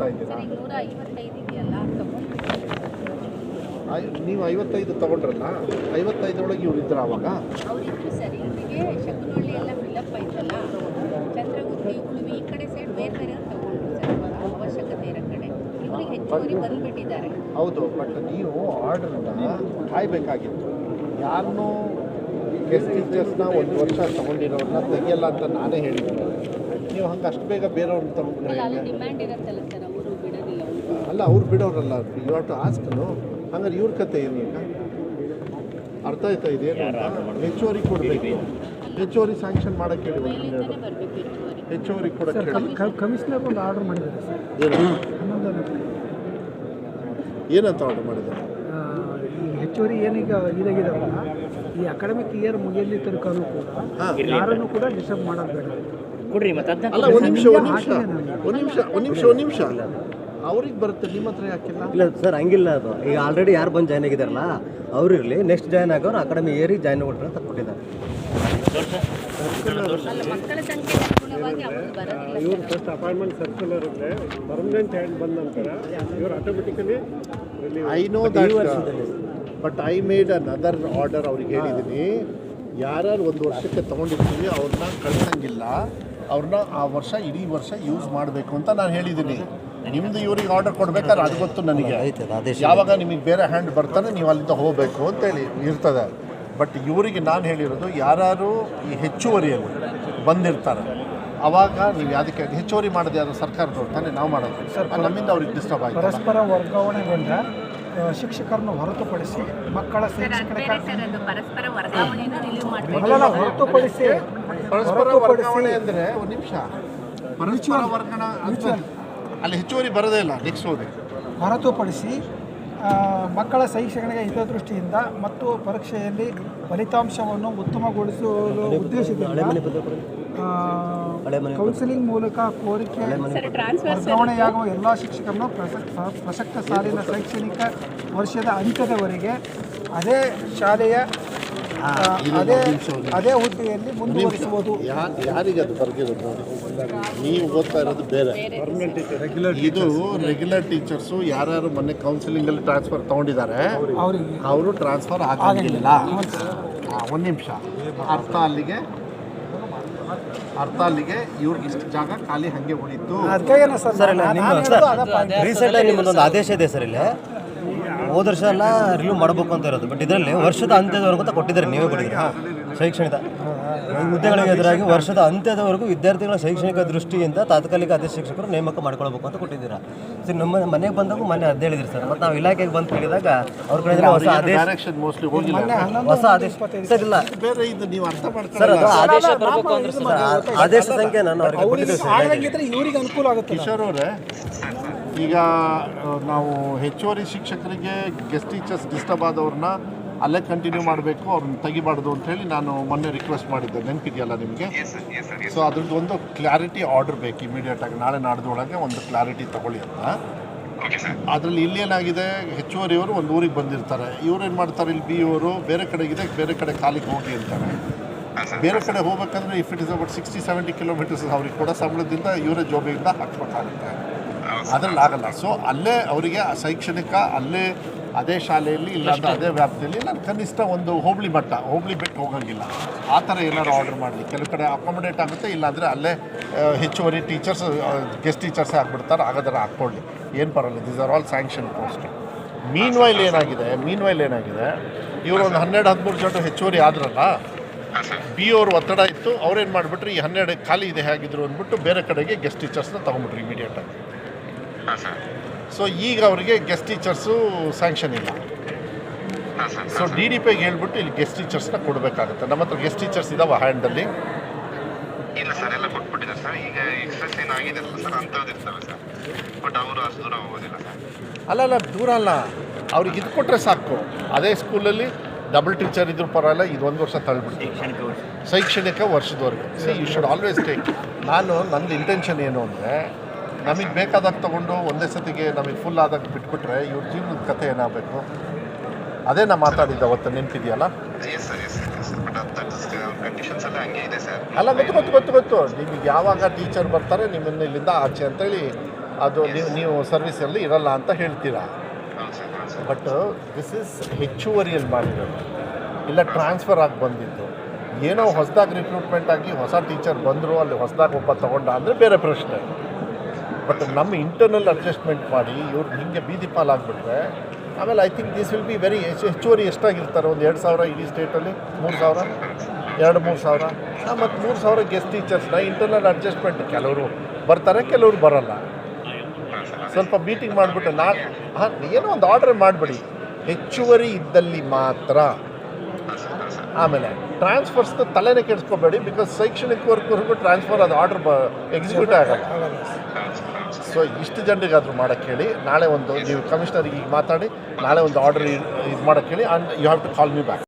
ತಗೊಳ್ತಾ ಇದ್ದೀರಾ ನೀವು ಐವತ್ತೈದು ತಗೊಂಡ್ರಲ್ಲ ಐವತ್ತೈದರೊಳಗೆ ಇವ್ರು ಇದ್ರ ಅವಾಗ? ಅವರಿದ್ರು ಸರ್ ಇವರಿಗೆ ಶಕುನಹಳ್ಳಿ ಎಲ್ಲ ಫಿಲಪ್ ಆಯ್ತಲ್ಲ? ಚಂದ್ರಗುತ್ತಿ ಉಳುವಿ ಈ ಕಡೆ ಸೈಡ್ ಬೇರೆ ಬೇರೆ ತಗೊಂಡ್ರು ಸರ್ ಅವಶ್ಯಕತೆ ಇರೋ ಕಡೆ. ಇವ್ರಿಗೆ ಹೆಚ್ಚುವರಿ ಬಂದ್ಬಿಟ್ಟಿದ್ದಾರೆ. ಹೌದು ಬಟ್ ನೀವು ಆರ್ಡರ್ನ ಕಾಯ್ಬೇಕಾಗಿತ್ತು. ಯಾರನ್ನೂ ಗೆಸ್ಟ್ ಟೀಚರ್ಸ್ನ ಒಂದು ವರ್ಷ ತೊಗೊಂಡಿರೋನ್ನ ತೆಗಿಯಲ್ಲ ಅಂತ ನಾನೇ ಹೇಳಿದ್ದೀನಿ. ನೀವು ಹಂಗೆ ಅಷ್ಟು ಬೇಗ ಬೇರೆಯವ್ರನ್ನ ತೊಗೊಂಡ್ರೆ ಅಲ್ಲ ಅವರು ಬಿಡೋರಲ್ಲ ಯು ಟು ಆಸ್ಕನು ಹಂಗಾರೆ ಇವ್ರ ಕತೆ ಏನು ಈಗ? ಅರ್ಥ ಆಯ್ತಾ ಇದೇನು ಹೆಚ್ಚುವರಿ ಕೊಡಬೇಕು. ಹೆಚ್ಚುವರಿ ಸ್ಯಾಂಕ್ಷನ್ ಮಾಡೋಕ್ಕೆ ಹೇಳಿದ್ರು ಹೆಚ್ಚುವರಿ. ಕೊಡೋಕ್ಕೆ ಹೇಳಿ. ಕಮಿಷನರ್ ಒಂದು ಆರ್ಡರ್ ಮಾಡಿದ್ದಾರೆ ಸರ್ ಏನಂತ ಆರ್ಡರ್ ಮಾಡಿದ್ದಾರೆ? ಹೆಚ್ಚುವರಿ ಏನೀಗ ಇದಾಗಿದಾವಲ್ಲ? ಈ ಅಕಾಡೆಮಿಕ್ ಇಯರ್ ಮುಗಿಯಲಿ ತನಕನೂ ಕೂಡ ಹಾಂ. ಯಾರನ್ನು ಕೂಡ ಡಿಸ್ಟರ್ಬ್ ಮಾಡೋದು ಬೇಡ. ಕೊಡ್ರಿ ಮತ್ತೆ ಅಲ್ಲ ಒಂದು ನಿಮಿಷ ಒಂದು ನಿಮಿಷ. ಒಂದು ನಿಮಿಷ ಒಂದು ನಿಮಿಷ ಒಂದು ನಿಮಿಷ. ಅವ್ರಿಗೆ ಬರುತ್ತೆ ನಿಮ್ಮ ಹತ್ರ ಯಾಕಿಲ್ಲ? ಇಲ್ಲ ಸರ್ ಹಂಗಿಲ್ಲ ಅದು. ಈಗ ಆಲ್ರೆಡಿ ಯಾರು ಬಂದು ಜಾಯ್ನ್ ಆಗಿದಾರಲ್ಲ ಅವ್ರು ಇರಲಿ. ನೆಕ್ಸ್ಟ್ ಜಾಯ್ನ್ ಆಗೋರು ಅಕಾಡೆಮಿ ಏರಿ ಜಾಯ್ನ್ ಕೊಟ್ಟರೆ ಅಂತ ಕೊಟ್ಟಿದ್ದಾರೆ. ಇವರು ಫಸ್ಟ್ ಅಪಾಯಿಂಟ್ಮೆಂಟ್ ಸರ್ಕ್ಯುಲರ್ ಇರುತ್ತೆ ಪರ್ಮನೆಂಟ್ ಹ್ಯಾಂಡ್ ಬಂದ ನಂತರ ಇವರು automatically I know that but I made another order ಅವ್ರಿಗೆ ಹೇಳಿದ್ದೀನಿ ಯಾರ್ಯಾರು ಒಂದು ವರ್ಷಕ್ಕೆ ತೊಗೊಂಡಿರ್ತೀವಿ ಅವ್ರನ್ನ ಕಳ್ಸಂಗಿಲ್ಲ. ಅವ್ರನ್ನ ಆ ವರ್ಷ ಇಡೀ ವರ್ಷ ಯೂಸ್ ಮಾಡಬೇಕು ಅಂತ ನಾನು ಹೇಳಿದ್ದೀನಿ ನಿಮ್ದು ಇವ್ರಿಗೆ ಆರ್ಡರ್ ಕೊಡ್ಬೇಕಾದ್ರೆ ಅದು ಗೊತ್ತು ನನಗೆ. ಯಾವಾಗ ನಿಮಗೆ ಬೇರೆ ಹ್ಯಾಂಡ್ ಬರ್ತಾನೆ ನೀವು ಅಲ್ಲಿಂದ ಹೋಗಬೇಕು ಅಂತೇಳಿ ಇರ್ತದೆ. ಬಟ್ ಇವರಿಗೆ ನಾನು ಹೇಳಿರೋದು ಯಾರು ಈ ಹೆಚ್ಚುವರಿಯಲ್ಲಿ ಬಂದಿರ್ತಾರೆ ಅವಾಗ ನೀವು ಯಾವುದಕ್ಕೆ ಹೆಚ್ಚುವರಿ ಮಾಡೋದು ಯಾರು ಸರ್ಕಾರದವ್ರು ತಾನೇ ನಾವು ಮಾಡೋದು. ನಮ್ಮಿಂದ ಅವ್ರಿಗೆ ಡಿಸ್ಟರ್ಬ್ ಆಗಿದೆ ಪರಸ್ಪರ ವರ್ಗಾವಣೆಗೊಂಡ ಶಿಕ್ಷಕರನ್ನು ಹೊರತುಪಡಿಸಿ ಮಕ್ಕಳ ಪರಸ್ಪರ ಮಾಡಬೇಕು ಹೊರತುಪಡಿಸಿ ಪರಸ್ಪರ ವರ್ಗಾವಣೆ ಅಂದರೆ ಒಂದು ನಿಮಿಷ. ಪರಸ್ಪರ ವರ್ಗಾವಣೆ ಅಂತ ಅಲ್ಲಿ ಹೆಚ್ಚುವರಿ ಬರೋದೇ ಇಲ್ಲ ನೆಕ್ಸ್ಟ್ ಹೊರತುಪಡಿಸಿ ಮಕ್ಕಳ ಶೈಕ್ಷಣಿಕ ಹಿತದೃಷ್ಟಿಯಿಂದ ಮತ್ತು ಪರೀಕ್ಷೆಯಲ್ಲಿ ಫಲಿತಾಂಶವನ್ನು ಉತ್ತಮಗೊಳಿಸುವ ಉದ್ದೇಶದಿಂದ ಆ, ಕೌನ್ಸಿಲಿಂಗ್ ಮೂಲಕ ಕೋರಿಕೆ ಸರ್. ಟ್ರಾನ್ಸ್ಫರ್ ವರ್ಗಾವಣೆಯಾಗುವ ಎಲ್ಲ ಶಿಕ್ಷಕರನ್ನು ಪ್ರಸಕ್ತ ಪ್ರಸಕ್ತ ಸಾಲಿನ ಶೈಕ್ಷಣಿಕ ವರ್ಷದ ಅಂತ್ಯದವರೆಗೆ ಅದೇ ಶಾಲೆಯ ಅದೇ ಅದೇ ಹುದ್ದೆಯಲ್ಲಿ ಮುಂದುವರಿಸಬಹುದು ಯಾರು ಯಾರಿಗೆ ಅದು ಬರ್ದಿರೋದು? ನೀವು ಓದ್ತಾ ಇರೋದು ಬೇರೆ. ಇದು ರೆಗ್ಯುಲರ್ ಟೀಚರ್ಸು ಯಾರ್ಯಾರು ಮೊನ್ನೆ ಕೌನ್ಸಿಲಿಂಗಲ್ಲಿ ಟ್ರಾನ್ಸ್ಫರ್ ತಗೊಂಡಿದ್ದಾರೆ ಅವರಿಗೆ. ಅವರು ಟ್ರಾನ್ಸ್ಫರ್ ಆಗಿರಲಿಲ್ಲ ಒಂದು ನಿಮಿಷ. ಅರ್ಥ ಅಲ್ಲಿಗೆ. ಅರ್ಥ ಅಲ್ಲಿಗೆ ಇವ್ರಿಗೆ ಇಷ್ಟು ಜಾಗ ಖಾಲಿ ಹಾಗೆ ಉಳಿತು ಅದಕ್ಕಾಗೇನೆ ಸರ್ ಸರ್ ಇಲ್ಲ ನಿಮ್ಮ ರೀಸೆಂಟಾಗಿ ನಿಮ್ಮದೊಂದು ಆದೇಶ ಇದೆ ಸರ್ ಇಲ್ಲಿ. ಹೋದ ವರ್ಷ ಎಲ್ಲ ರಿಲೀವ್ ಮಾಡಬೇಕು ಅಂತ ಇರೋದು. ಬಟ್ ಇದರಲ್ಲಿ ವರ್ಷದ ಅಂತ್ಯದವರೆಗೂ ಅಂತ ಕೊಟ್ಟಿದ್ದಾರೆ ನೀವೇ ಕೊಟ್ಟಿದ್ದೀರಿ? ಶೈಕ್ಷಣಿಕ ಈ ಹುದ್ದೆಗಳಿಗೆ ಎದುರಾಗಿ ವರ್ಷದ ಅಂತ್ಯದವರೆಗೂ ವಿದ್ಯಾರ್ಥಿಗಳ ಶೈಕ್ಷಣಿಕ ದೃಷ್ಟಿಯಿಂದ ತಾತ್ಕಾಲಿಕ ಅದೇ ಶಿಕ್ಷಕರು ನೇಮಕ ಮಾಡ್ಕೊಳ್ಬೇಕು ಅಂತ ಕೊಟ್ಟಿದ್ದೀರಾ. ಸರ್ ನಮ್ಮ ಮನೆಗೆ ಬಂದಾಗ ಮೊನ್ನೆ ಅದೇ ಹೇಳಿದ್ರಿ ಸರ್. ಮತ್ತು ನಾವು ಇಲಾಖೆಗೆ ಬಂದು ಕೇಳಿದಾಗ ಅವ್ರ ಕಡೆ ಹೊಸ ಆದೇಶ ಡೈರೆಕ್ಷನ್ ಮೋಸ್ಟ್ಲಿ ಹೋಗಿಲ್ಲ. ಹೊಸ ಆದೇಶ ಸರ್. ಇಲ್ಲ. ಬೇರೆ ಇದು ನೀವು ಅರ್ಥ ಸರ್ ಅದು ಆದೇಶ ಬರಬೇಕು ಅಂದ್ರೆ ಸರ್ ಆ- ಆದೇಶ ಸಂಖ್ಯೆ ನಾನು ಅವ್ರಿಗೆ ಇವರಿಗೆ ಅನುಕೂಲ ಆಗುತ್ತೆ ಕಿಶೋರ್ ಅವರೇ ಈಗ ನಾವು ಹೆಚ್ಚುವರಿ ಶಿಕ್ಷಕರಿಗೆ ಗೆಸ್ಟ್ ಟೀಚರ್ಸ್ ಡಿಸ್ಟರ್ಬ್ ಆದವ್ರನ್ನ ಅಲ್ಲೇ ಕಂಟಿನ್ಯೂ ಮಾಡಬೇಕು ಅವ್ರನ್ನ ತೆಗಿಬಾರ್ದು ಅಂತ ಹೇಳಿ ನಾನು ಮೊನ್ನೆ ರಿಕ್ವೆಸ್ಟ್ ಮಾಡಿದ್ದೆ. ನೆನಪಿದೆಯಲ್ಲ ನಿಮಗೆ? ಸೊ ಅದ್ರದ್ದು ಒಂದು ಕ್ಲಾರಿಟಿ ಆರ್ಡರ್ ಬೇಕು ಇಮಿಡಿಯೇಟ್ ಆಗಿ. ನಾಳೆ ನಾಡ್ದೊಳಗೆ ಒಂದು ಕ್ಲಾರಿಟಿ ತಗೊಳ್ಳಿ ಅಂತ. ಅದರಲ್ಲಿ ಹೆಚ್ಚುವರಿ ಹೆಚ್ಚುವರಿಯವರು ಒಂದು ಊರಿಗೆ ಬಂದಿರ್ತಾರೆ. ಇವ್ರು ಏನು ಮಾಡ್ತಾರೆ ಇಲ್ಲಿ ಬಿ ಇವರು ಬೇರೆ ಕಡೆಗಿದೆ ಬೇರೆ ಕಡೆ ಕಾಲಿಗೆ ಹೋಗಿ ಅಂತಾರೆ. ಬೇರೆ ಕಡೆ ಹೋಗ್ಬೇಕಂದ್ರೆ if it is about sixty seventy kilometres ಅವ್ರಿಗೆ ಕೊಡೋ ಸಂಬಳದಿಂದ ಇವರೇ ಜೋಬಿಯಿಂದ ಹಾಕ್ಬೇಕಾಗುತ್ತೆ. ಅದ್ರಲ್ಲಿ ಆಗಲ್ಲ. ಸೊ ಅಲ್ಲೇ ಅವರಿಗೆ ಶೈಕ್ಷಣಿಕ ಅಲ್ಲೇ ಅದೇ ಶಾಲೆಯಲ್ಲಿ ಇಲ್ಲ ಅಂದ್ರೆ ಅದೇ ವ್ಯಾಪ್ತಿಯಲ್ಲಿ ನಾನು ಕನಿಷ್ಠ ಒಂದು ಹೋಬಳಿ ಮಟ್ಟ ಹೋಬಳಿ ಬಿಟ್ಟು ಹೋಗಂಗಿಲ್ಲ. ಆ ಥರ ಏನಾದ್ರು ಆರ್ಡರ್ ಮಾಡಲಿ. ಕೆಲವು ಕಡೆ ಅಕಾಮಡೇಟ್ ಆಗುತ್ತೆ ಇಲ್ಲಾಂದರೆ ಅಲ್ಲೇ ಹೆಚ್ಚುವರಿ ಟೀಚರ್ಸ್ ಗೆಸ್ಟ್ ಟೀಚರ್ಸೇ ಆಗ್ಬಿಡ್ತಾರೆ ಹಾಗಾದ್ರೆ ಹಾಕ್ಕೊಳ್ಳಿ. ಏನು ಪರವಾಗಿಲ್ಲ these are all sanction post meanwhile ಏನಾಗಿದೆ ಮೀನ್ ವೈಲ್ ಏನಾಗಿದೆ ಇವರು ಒಂದು ಹನ್ನೆರಡು ಹದಿಮೂರು ಜನ ಹೆಚ್ಚುವರಿ ಆದ್ರಲ್ಲ ಬಿ ಅವ್ರ ಒತ್ತಡ ಇತ್ತು ಅವ್ರೇನು ಮಾಡಿಬಿಟ್ರು ಈ ಹನ್ನೆರಡು ಖಾಲಿ ಇದೆ ಹೇಗಿದ್ರು ಅಂದ್ಬಿಟ್ಟು ಬೇರೆ ಕಡೆಗೆ ಗೆಸ್ಟ್ ಟೀಚರ್ಸ್ನ ತೊಗೊಂಬಿಟ್ರು ಇಮಿಡಿಯೇಟಾಗಿ ಸೊ ಈಗ ಅವರಿಗೆ ಗೆಸ್ಟ್ ಟೀಚರ್ಸು ಸ್ಯಾಂಕ್ಷನ್ ಇಲ್ಲ. ಸೊ ಡಿ ಡಿ ಪಿಗೆ ಹೇಳ್ಬಿಟ್ಟು ಇಲ್ಲಿ ಗೆಸ್ಟ್ ಟೀಚರ್ಸ್ನ ಕೊಡಬೇಕಾಗುತ್ತೆ. ನಮ್ಮ ಹತ್ರ ಗೆಸ್ಟ್ ಟೀಚರ್ಸ್ ಇದಾವೆ ಹ್ಯಾಂಡಲ್ಲಿ ಇಲ್ಲ ಸರ್. ಎಲ್ಲ ಕೊಟ್ಬಿಟ್ಟಿದ್ದಾರೆ ಸರ್. ಈಗ ಎಕ್ಸ್ಪ್ರೆಸ್ ಏನು ಆಗಿದೆ ಅಲ್ಲ ಸರ್ ಅಂಥದ್ದು ಇರ್ತವೆ ಸರ್. ಬಟ್ ಅವರು ಅಷ್ಟು ದೂರ ಹೋಗೋದಿಲ್ಲ ಸರ್. ಅಲ್ಲ ಅಲ್ಲ ದೂರ ಅಲ್ಲ. ಅವ್ರಿಗೆ ಇದು ಕೊಟ್ಟರೆ ಸಾಕು. ಅದೇ ಸ್ಕೂಲಲ್ಲಿ ಡಬಲ್ ಟೀಚರ್ ಇದ್ರು ಪರವಾಗಿಲ್ಲ ಇದು ಒಂದು ವರ್ಷ ತಳ್ಳಿಬಿಡ್ತೀವಿ ಶೈಕ್ಷಣಿಕ ವರ್ಷ. ಶೈಕ್ಷಣಿಕ ವರ್ಷದವರೆಗೆ. See you should always take ನಾನು ನಂದು ಇಂಟೆನ್ಷನ್ ಏನು ಅಂದರೆ ನಮಗೆ ಬೇಕಾದಾಗ ತೊಗೊಂಡು ಒಂದೇ ಸತಿಗೆ ನಮಗೆ ಫುಲ್ ಆದಾಗ ಬಿಟ್ಬಿಟ್ರೆ ಇವ್ರ ಜೀವನದ ಕಥೆ ಏನಾಗಬೇಕು? ಅದೇ ನಾ ಮಾತಾಡಿದ್ದೆ ಅವತ್ತು ನೆನಪಿದೆಯಲ್ಲ? ಅಲ್ಲ ಗೊತ್ತು ಗೊತ್ತು ಗೊತ್ತು ಗೊತ್ತು. ನಿಮಗೆ ಯಾವಾಗ ಟೀಚರ್ ಬರ್ತಾರೆ ನಿಮ್ಮನ್ನು ಇಲ್ಲಿಂದ ಆಚೆ ಅಂತೇಳಿ ಅದು ನೀವು ನೀವು ಸರ್ವಿಸಲ್ಲಿ ಇರಲ್ಲ ಅಂತ ಹೇಳ್ತೀರಾ? ಬಟ್ ದಿಸ್ ಇಸ್ ಹೆಚ್ಚುವರಿಯಲ್ಲಿ ಮಾಡಿರೋದು. ಇಲ್ಲ ಟ್ರಾನ್ಸ್ಫರ್ ಆಗಿ ಬಂದಿದ್ದು. ಏನೋ ಹೊಸದಾಗಿ ರಿಕ್ರೂಟ್ಮೆಂಟ್ ಆಗಿ ಹೊಸ ಟೀಚರ್ ಬಂದರು ಅಲ್ಲಿ ಹೊಸದಾಗಿ ಒಬ್ಬ ತಗೊಂಡ ಅಂದರೆ ಬೇರೆ ಪ್ರಶ್ನೆ. ಬಟ್ ನಮ್ಮ ಇಂಟರ್ನಲ್ ಅಡ್ಜಸ್ಟ್ಮೆಂಟ್ ಮಾಡಿ ಇವ್ರು ಹಿಂಗೆ ಬೀದಿ ಪಾಲಾಗ್ಬಿಟ್ರೆ, ಆಮೇಲೆ I think this will be very ಹೆಚ್ಚು ಹೆಚ್ಚುವರಿ ಎಷ್ಟಾಗಿರ್ತಾರೆ? ಒಂದು ಎರಡು ಸಾವಿರ ಇಡೀ ಸ್ಟೇಟಲ್ಲಿ ಮೂರು ಸಾವಿರ? ಎರಡು ಮೂರು ಸಾವಿರ? ಮತ್ತು ಮೂರು ಸಾವಿರ ಗೆಸ್ಟ್ ಟೀಚರ್ಸ್ನ ಇಂಟರ್ನಲ್ ಅಡ್ಜಸ್ಟ್ಮೆಂಟ್ ಕೆಲವರು ಬರ್ತಾರೆ, ಕೆಲವರು ಬರೋಲ್ಲ. ಸ್ವಲ್ಪ ಮೀಟಿಂಗ್ ಮಾಡಿಬಿಟ್ಟು ನಾ ಹಾಂ, ಏನೋ ಒಂದು ಆರ್ಡರ್ ಮಾಡಿಬಿಡಿ. ಹೆಚ್ಚುವರಿ ಇದ್ದಲ್ಲಿ ಮಾತ್ರ. ಆಮೇಲೆ ಟ್ರಾನ್ಸ್ಫರ್ಸ್ ತಲೆನೇ ಕೆಡಿಸ್ಕೋಬೇಡಿ ಬಿಕಾಸ್ ಶೈಕ್ಷಣಿಕ ವರ್ಕ್ವರೆಗೂ ಟ್ರಾನ್ಸ್ಫರ್ ಅದು ಆರ್ಡರ್ ಬ ಎಕ್ಸಿಕ್ಯೂಟ್ ಆಗಲ್ಲ. ಸೊ ಇಷ್ಟು ಜನರಿಗಾದರೂ ಮಾಡೋಕ್ಕೆ ಹೇಳಿ, ನಾಳೆ ಒಂದು ನೀವು ಕಮಿಷನರಿಗೆ ಈಗ ಮಾತಾಡಿ, ನಾಳೆ ಒಂದು ಆರ್ಡರ್ ಇದು ಮಾಡೋಕ್ಕೆ ಹೇಳಿ and you have to call me back